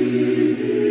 Amen.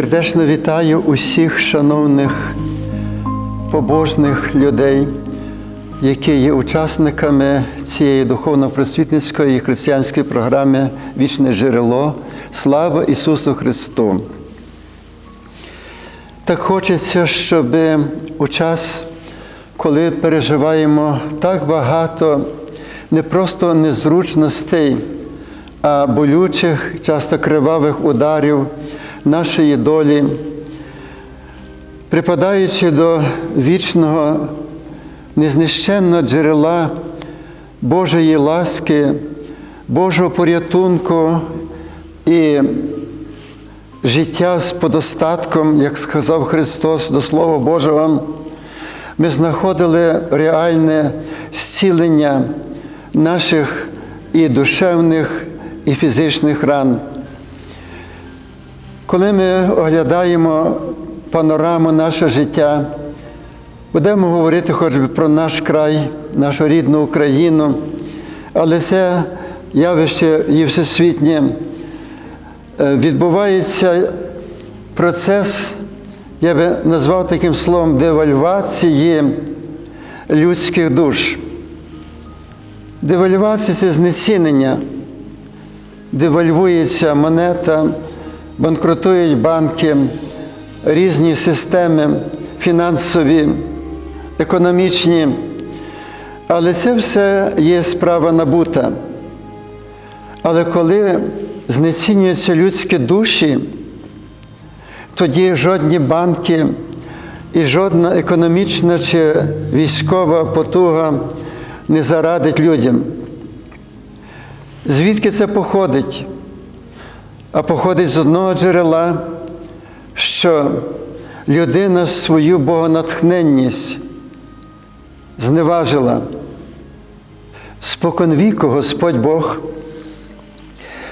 Сердечно вітаю усіх шановних побожних людей, які є учасниками цієї духовно-просвітницької християнської програми Вічне джерело. Слава Ісусу Христу! Так хочеться, щоб у час, коли переживаємо так багато не просто незручностей, а болючих, часто кривавих ударів нашої долі, припадаючи до вічного, незнищенного джерела Божої ласки, Божого порятунку і життя з подостатком, як сказав Христос до Слова Божого, ми знаходили реальне зцілення наших і душевних, і фізичних ран. Коли ми оглядаємо панораму наше життя, будемо говорити хоч би про наш край, нашу рідну Україну, але це явище є всесвітнє. Е, Відбувається процес, я би назвав таким словом, девальвації людських душ. Девальвація це знецінення, девальвується монета, банкрутують банки, різні системи фінансові, економічні. Але це все є справа набута. Але коли знецінюються людські душі, тоді жодні банки і жодна економічна чи військова потуга не зарадить людям. Звідки це походить? А походить з одного джерела, що людина свою богонатхненність зневажила. Споконвіку Господь Бог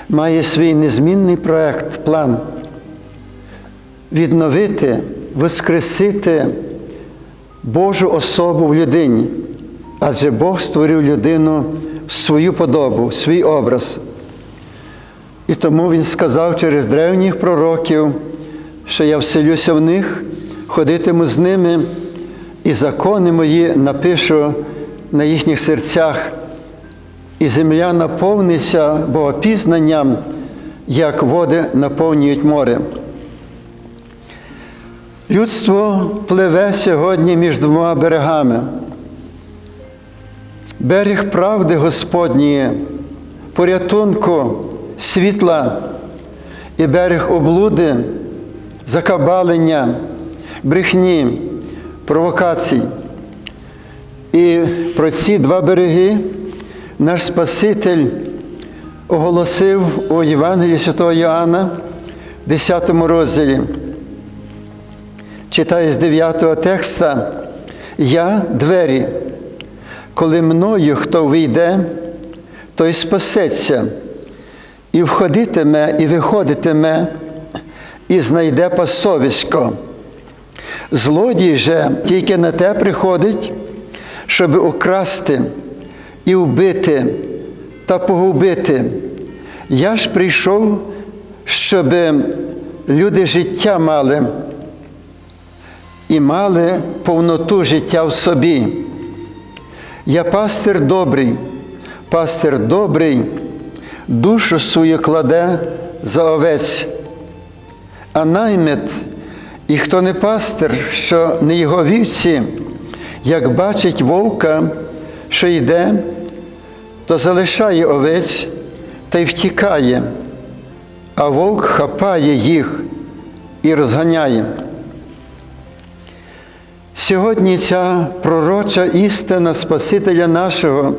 має свій незмінний проект, план відновити, воскресити Божу особу в людині. Адже Бог створив людину в свою подобу, свій образ. І тому Він сказав через древніх пророків, що я вселюся в них, ходитиму з ними, і закони мої напишу на їхніх серцях, і земля наповниться богопізнанням, як води наповнюють море. Людство пливе сьогодні між двома берегами. Берег правди Господньої, порятунку, світла і берег облуди, закабалення, брехні, провокацій. І про ці два береги наш Спаситель оголосив у Євангелії Святого Йоанна, 10 розділі. Читаю з 9 текста, я двері, коли мною хто вийде, той спасеться, і входитиме, і виходитиме, і знайде пасовисько. Злодій же тільки на те приходить, щоб украсти і вбити та погубити. Я ж прийшов, щоб люди життя мали і мали повноту життя в собі. Я пастир добрий, пастир добрий, душу свою кладе за овець, а наймит, і хто не пастир, що не його вівці, як бачить вовка, що йде, то залишає овець та й втікає, а вовк хапає їх і розганяє. Сьогодні ця пророча істина Спасителя нашого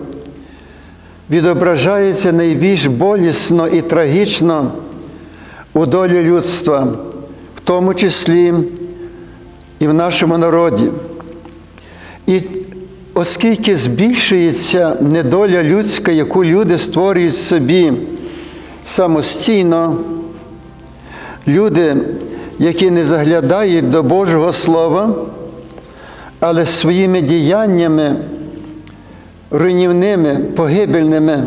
відображається найбільш болісно і трагічно у долі людства, в тому числі і в нашому народі. І оскільки збільшується недоля людська, яку люди створюють собі самостійно, люди, які не заглядають до Божого Слова, але своїми діяннями руйнівними, погибельними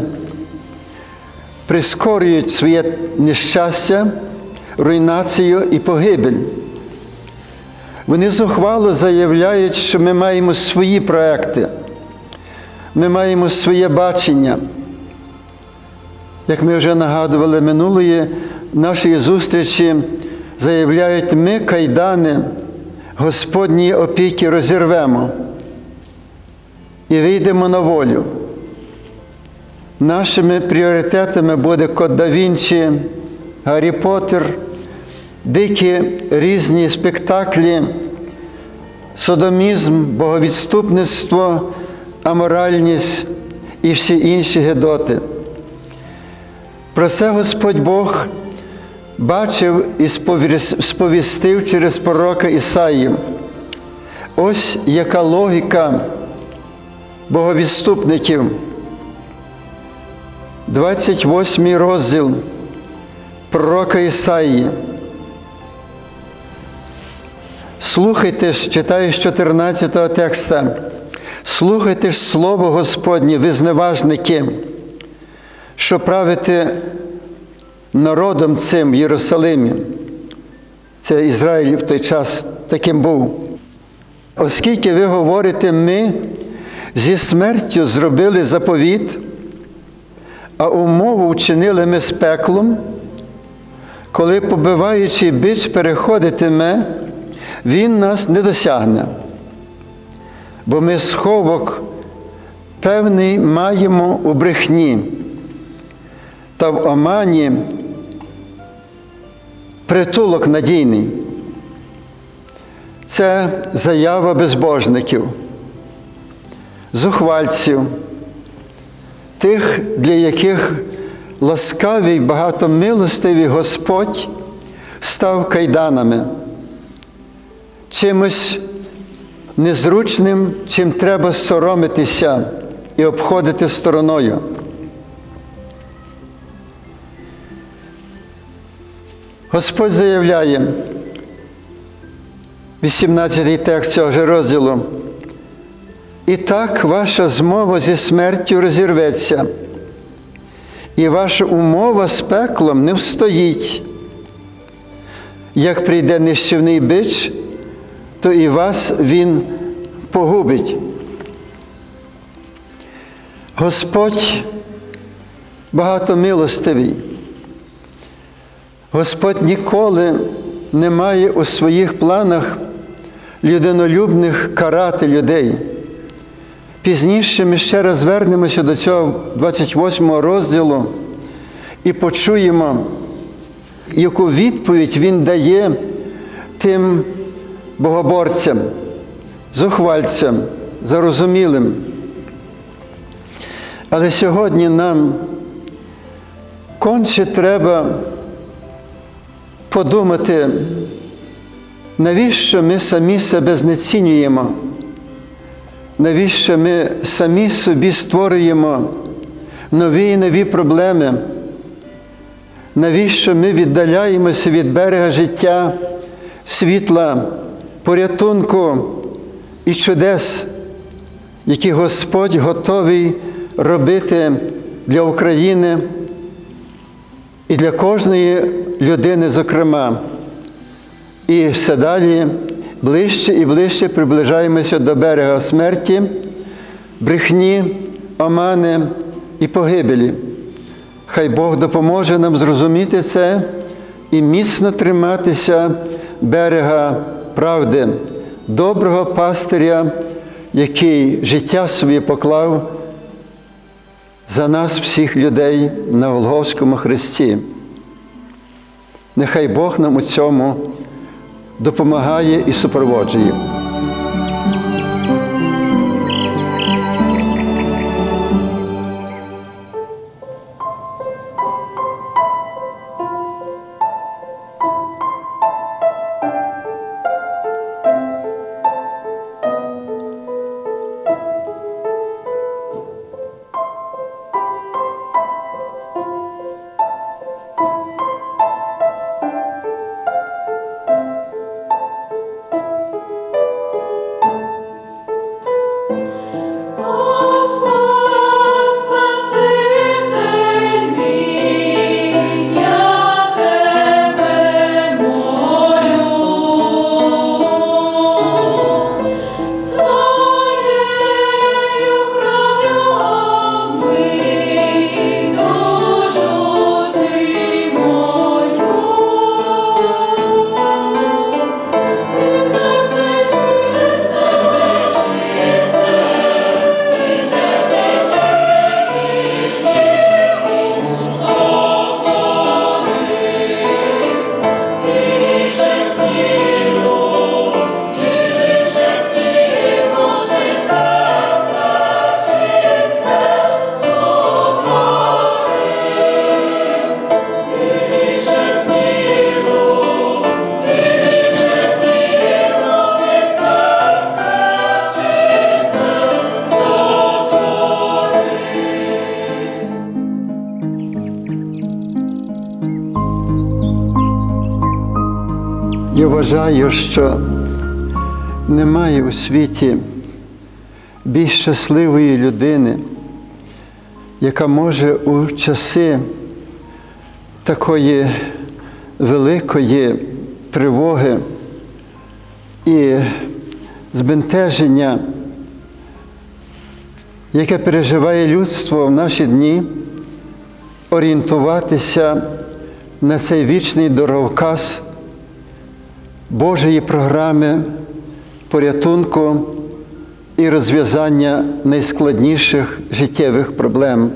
прискорюють своє нещастя, руйнацію і погибель. Вони зухвало заявляють, що ми маємо свої проекти, ми маємо своє бачення. Як ми вже нагадували минулої нашої зустрічі, заявляють, ми кайдани Господньої опіки розірвемо і вийдемо на волю. Нашими пріоритетами буде Код да Вінчі, Гаррі Поттер, дикі різні спектаклі, содомізм, боговідступництво, аморальність і всі інші гедоти. Про це Господь Бог бачив і сповістив через пророка Ісаї. Ось яка логіка боговідступників. 28 розділ пророка Ісаї. Слухайте ж, читаю з 14 текста. Слухайте ж Слово Господнє, ви зневажники, що правите народом цим в Єрусалимі. Це Ізраїль в той час таким був. Оскільки ви говорите, ми зі смертю зробили заповіт, а умову вчинили ми з пеклом, коли, побиваючи бич, переходитиме, він нас не досягне, бо ми сховок певний маємо у брехні та в омані притулок надійний. Це заява безбожників, зухвальців, тих, для яких ласкавий, багатомилостивий Господь став кайданами, чимось незручним, чим треба соромитися і обходити стороною. Господь заявляє, 18-й текст цього ж розділу. І так ваша змова зі смертю розірветься, і ваша умова з пеклом не встоїть. Як прийде нищівний бич, то і вас він погубить. Господь багатомилостивий. Господь ніколи не має у своїх планах людинолюбних карати людей. Пізніше ми ще раз звернемося до цього 28 розділу і почуємо, яку відповідь Він дає тим богоборцям, зухвальцям, зарозумілим. Але сьогодні нам конче треба подумати, навіщо ми самі себе знецінюємо, навіщо ми самі собі створюємо нові і нові проблеми, навіщо ми віддаляємося від берега життя, світла, порятунку і чудес, які Господь готовий робити для України і для кожної людини, зокрема. І все далі ближче і ближче приближаємося до берега смерті, брехні, омани і погибелі. Хай Бог допоможе нам зрозуміти це і міцно триматися берега правди, доброго пастиря, який життя своє поклав за нас, всіх людей на Голговському Христі. Нехай Бог нам у цьому допомагає і супроводжує. Вважаю, що немає у світі більш щасливої людини, яка може у часи такої великої тривоги і збентеження, яке переживає людство в наші дні, орієнтуватися на цей вічний дороговказ Божої програми порятунку і розв'язання найскладніших життєвих проблем.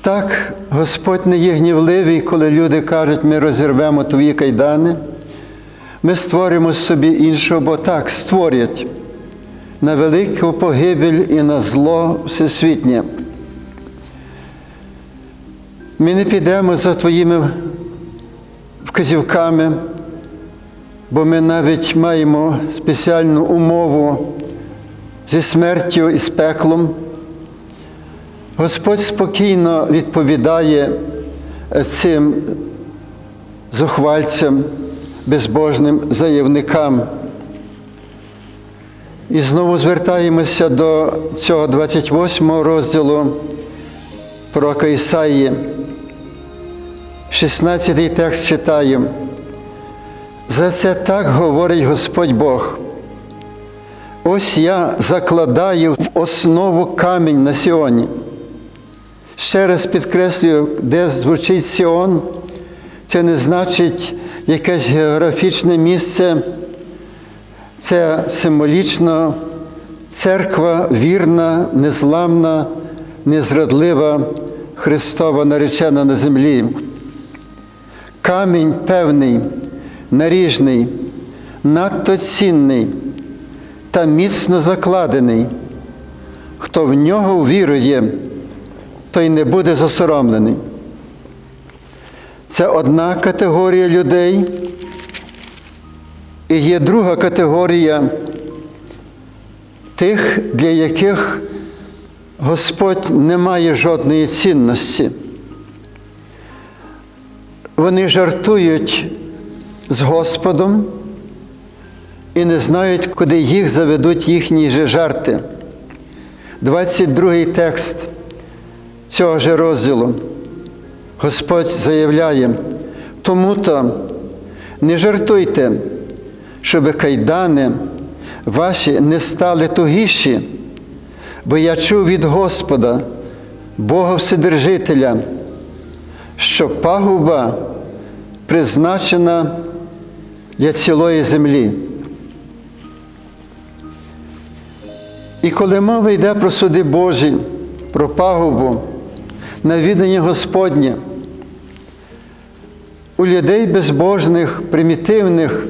Так, Господь не є гнівливий, коли люди кажуть, ми розірвемо твої кайдани, ми створимо собі іншого, бо так створять на велику погибель і на зло всесвітнє. Ми не підемо за твоїми вказівками, бо ми навіть маємо спеціальну умову зі смертю і з пеклом. Господь спокійно відповідає цим зухвальцям, безбожним заявникам. І знову звертаємося до цього 28 розділу пророка Ісаї. 16 текст читаємо. За це так говорить Господь Бог. Ось я закладаю в основу камінь на Сіоні. Ще раз підкреслюю, де звучить Сіон, це не значить якесь географічне місце, це символічно церква вірна, незламна, незрадлива, Христова наречена на землі. Камінь певний, наріжний, надто цінний та міцно закладений. Хто в нього вірує, той не буде засоромлений. Це одна категорія людей, і є друга категорія тих, для яких Господь не має жодної цінності. Вони жартують з Господом і не знають, куди їх заведуть їхні же жарти. 22 текст цього ж розділу. Господь заявляє, тому-то не жартуйте, щоб кайдани ваші не стали тугіші, бо я чув від Господа, Бога Вседержителя, що пагуба призначена для цілої землі. І коли мова йде про суди Божі, про пагубу, навідання Господнє, у людей безбожних, примітивних,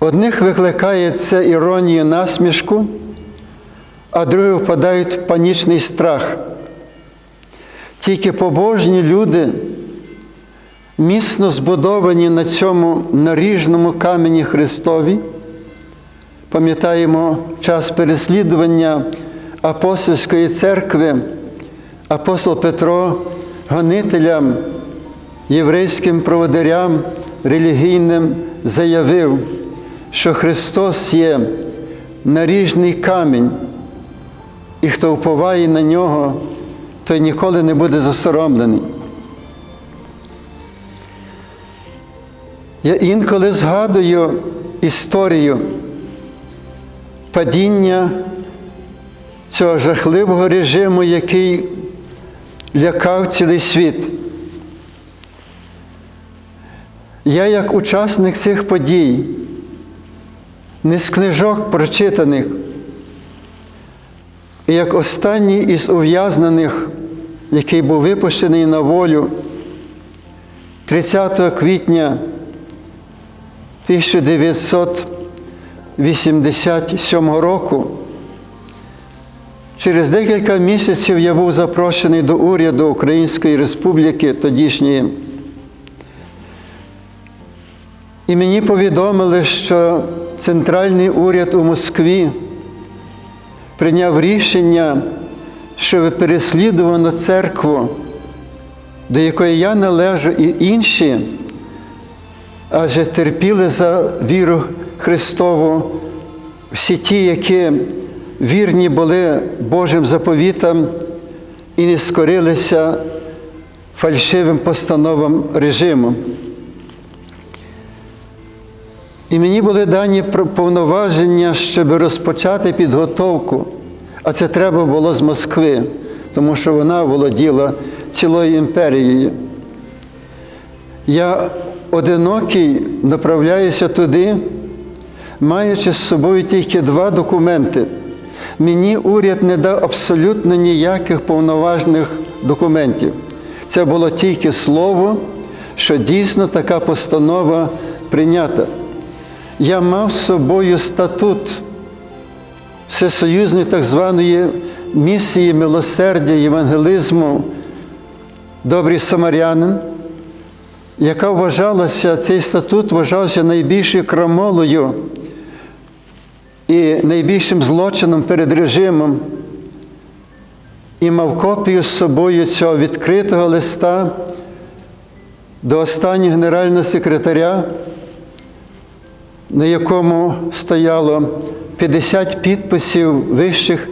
одних викликає це іронію насмішку, а другі впадають в панічний страх. Тільки побожні люди, міцно збудовані на цьому наріжному камені Христові, пам'ятаємо час переслідування апостольської церкви, апостол Петро, гонителям, єврейським проводарям релігійним заявив, що Христос є наріжний камінь, і хто вповає на нього, той ніколи не буде засоромлений. Я інколи згадую історію падіння цього жахливого режиму, який лякав цілий світ. Я, як учасник цих подій, не з книжок прочитаних, як останній із ув'язнених, який був випущений на волю 30 квітня 1987 року, через декілька місяців я був запрошений до уряду Української Республіки тодішньої. І мені повідомили, що центральний уряд у Москві прийняв рішення, що переслідувано церкву до якої я належу, і інші, адже терпіли за віру Христову всі ті, які вірні були Божим заповітам і не скорилися фальшивим постановам режиму. І мені були дані повноваження, щоб розпочати підготовку, а це треба було з Москви, тому що вона володіла цілою імперією. Я одинокий направляюся туди, маючи з собою тільки два документи. Мені уряд не дав абсолютно ніяких повноважних документів. Це було тільки слово, що дійсно така постанова прийнята. Я мав з собою статут всесоюзної так званої місії милосердя євангелізму Добрий самарянин, яка вважалася, цей статут вважався найбільшою крамолою і найбільшим злочином перед режимом. І мав копію з собою цього відкритого листа до останнього генерального секретаря, на якому стояло 50 підписів вищих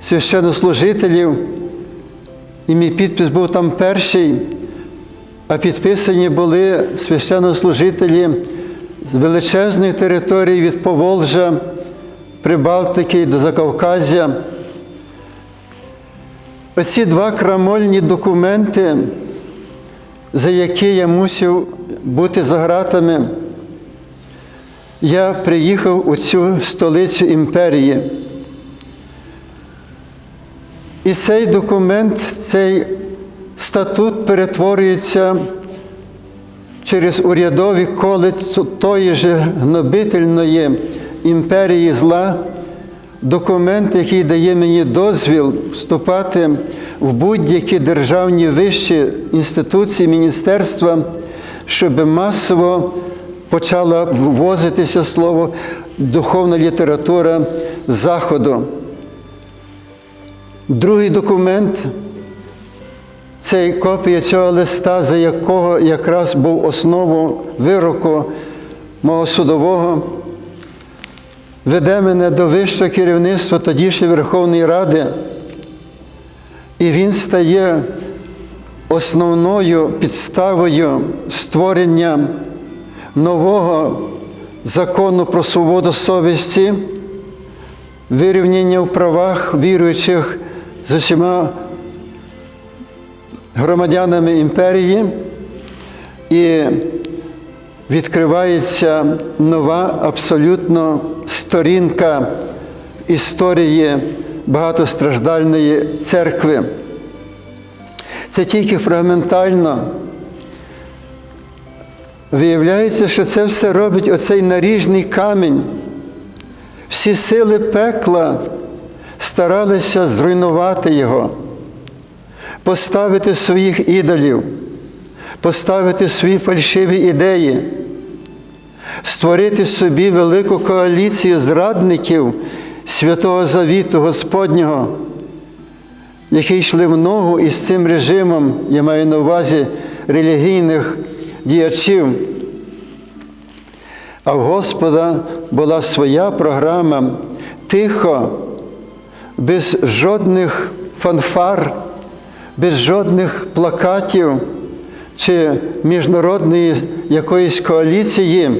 священнослужителів. І мій підпис був там перший, а підписані були священнослужителі з величезної території від Поволжя, Прибалтики до Закавказя. Оці два крамольні документи, за які я мусив бути за гратами, я приїхав у цю столицю імперії. І цей документ, цей статут перетворюється через урядові коли тої ж гнобительної імперії зла, документ, який дає мені дозвіл вступати в будь-які державні вищі інституції, міністерства, щоб масово почала ввозитися слово духовна література Заходу. Другий документ це копія цього листа, за якого якраз був основу вироку мого судового, веде мене до вищого керівництва тодішньої Верховної Ради, і він стає основною підставою створення нового закону про свободу совісті, вирівняння в правах віруючих з усіма громадянами імперії, і відкривається нова абсолютно сторінка історії багатостраждальної церкви. Це тільки фрагментально. Виявляється, що це все робить оцей наріжний камінь. Всі сили пекла старалися зруйнувати його, поставити своїх ідолів, поставити свої фальшиві ідеї, створити собі велику коаліцію зрадників Святого Завіту Господнього, які йшли в ногу із цим режимом, я маю на увазі релігійних діячів. А в Господа була своя програма тихо, без жодних фанфар, без жодних плакатів чи міжнародної якоїсь коаліції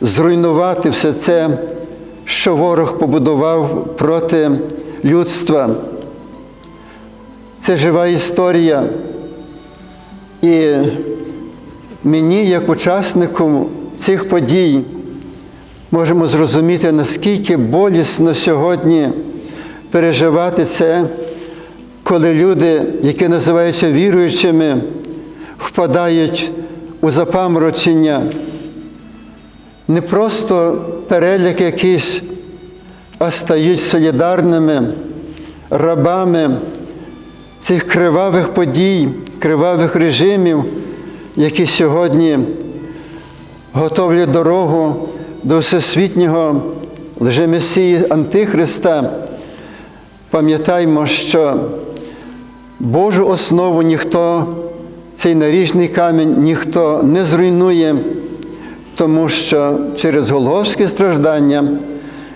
зруйнувати все це, що ворог побудував проти людства. Це жива історія. І мені, як учаснику цих подій, можемо зрозуміти, наскільки болісно сьогодні переживати це, коли люди, які називаються віруючими, впадають у запаморочення, не просто перелік якийсь, а стають солідарними рабами цих кривавих подій, кривавих режимів, які сьогодні готовлять дорогу до всесвітнього лжемесії Антихриста. Пам'ятаймо, що Божу основу ніхто цей наріжний камінь ніхто не зруйнує, тому що через Голговське страждання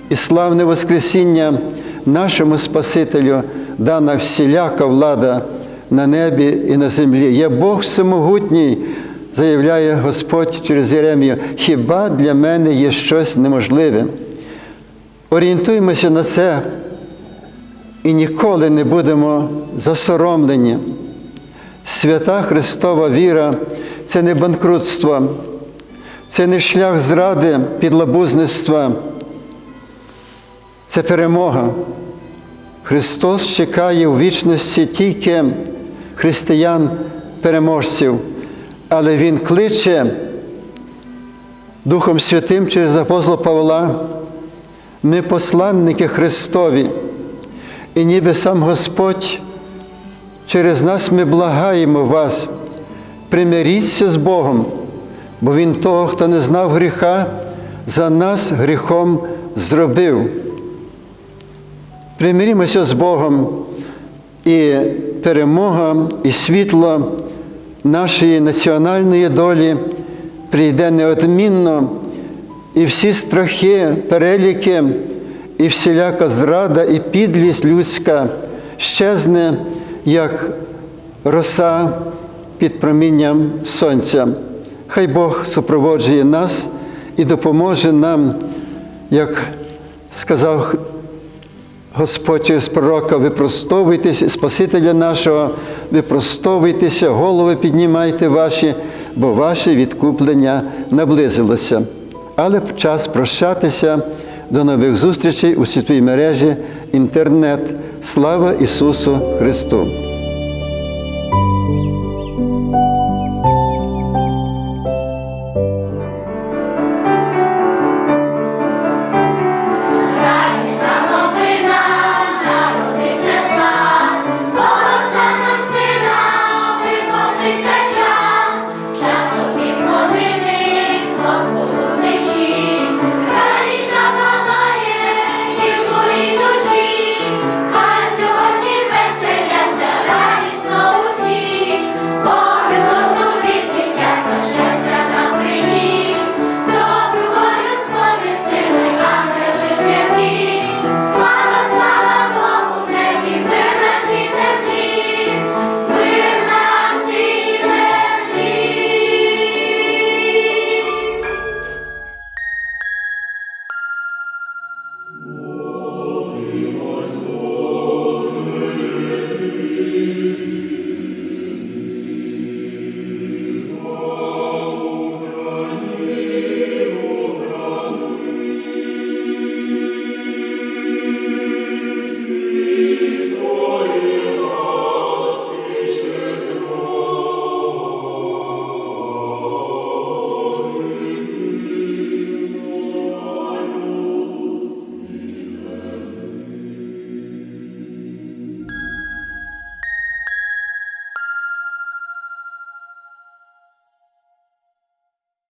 і славне Воскресіння нашому Спасителю дана всіляка влада на небі і на землі. Є Бог всемогутній, заявляє Господь через Єремію, хіба для мене є щось неможливе? Орієнтуємося на це і ніколи не будемо засоромлені. Свята Христова віра це не банкрутство, це не шлях зради, підлабузництва, це перемога. Христос чекає у вічності тільки християн-переможців, але Він кличе Духом Святим через апостола Павла. Ми посланники Христові, і ніби сам Господь через нас ми благаємо вас, примиріться з Богом, бо Він того, хто не знав гріха, за нас гріхом зробив. Примирімося з Богом, і перемога, і світло нашої національної долі прийде неодмінно, і всі страхи, переліки, і всіляка зрада, і підлість людська щезне, як роса під промінням сонця. Хай Бог супроводжує нас і допоможе нам, як сказав Господь через пророка, випростовуйтеся, Спасителя нашого, випростовуйтеся, голови піднімайте ваші, бо ваше відкуплення наблизилося. Але час прощатися. До нових зустрічей у світовій мережі інтернет. Слава Ісусу Христу!